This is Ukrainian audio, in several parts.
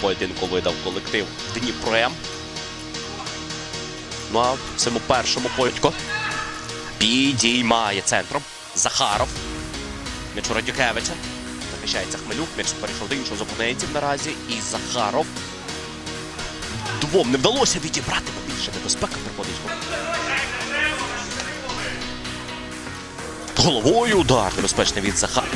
поєдинку видав колектив Дніпрем. Ну а в цьому першому поєдинку підіймає центром Захаров. М'яч у Радюкевича. Захищається Хмелюк. М'яч перейшов до іншого з опонентів наразі. І Захаров. Двом не вдалося відібрати, бо більше небезпека приходить. Головою удар небезпечний від Захарова.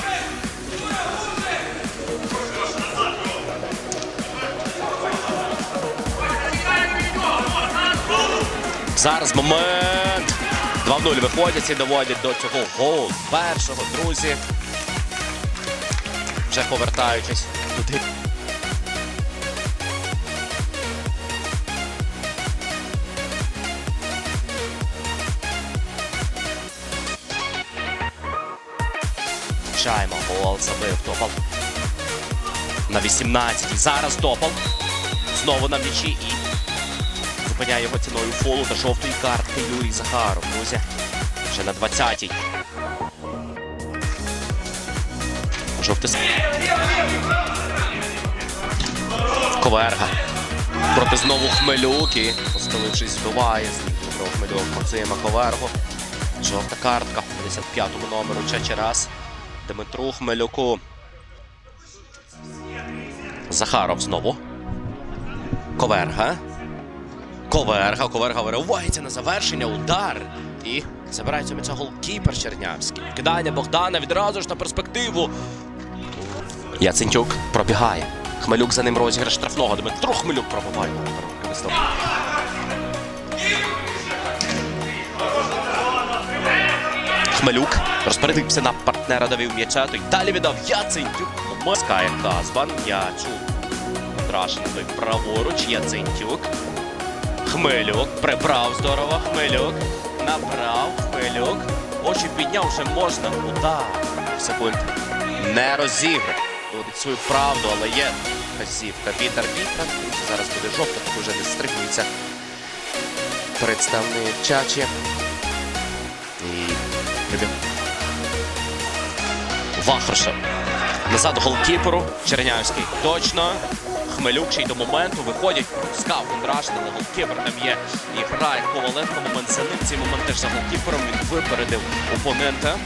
Зараз момент. 2-0 виходять і доводять до цього голу першого, друзі. Вже повертаючись туди. Чаймо, гол забив Топал. На 18-й. Зараз Топал. Знову на м'ячі і зупиняє його ціною фолу та жовтої картки Юрій Захаров. Друзі, вже на 20-й. Жовтий Коверга. Проти знову Хмелюк і, постелившись, вбиває з Дмитро Хмельок Максима Ковергу. Жовта картка. 55-му номеру Чачерас. Дмитру Хмелюку. Захаров знову. Коверга. Коверга, Коверга виривається на завершення, удар. І забирається м'яча голкіпер Чернявський. Кидання Богдана відразу ж на перспективу. Яцентюк пробігає. Хмелюк за ним розіграш штрафного. Дмитро Хмелюк пробиває. Хмелюк розпорядився на партнера, давив м'яча, той далі віддав Яцентюк. Москає Казбан, м'ячу. Трашенко праворуч, Яцентюк. Хмелюк прибрав здорово. Хмелюк набрав. Хмелюк. Очі підняв вже можна. Удар. Секунд. Не розіграв. Доводить свою правду, але є казівка від арбітра. Зараз буде жовта, так уже не стримується. Представник Чачі. І. Вахрша. Назад голкіперу. Чернявський. Точно. Хмелюк ще до моменту виходять. Скаут Кондрашин, але голкіпер там є. І грає Коваленко. Момент за ним. Цей момент за голкіпером. Він випередив опонента.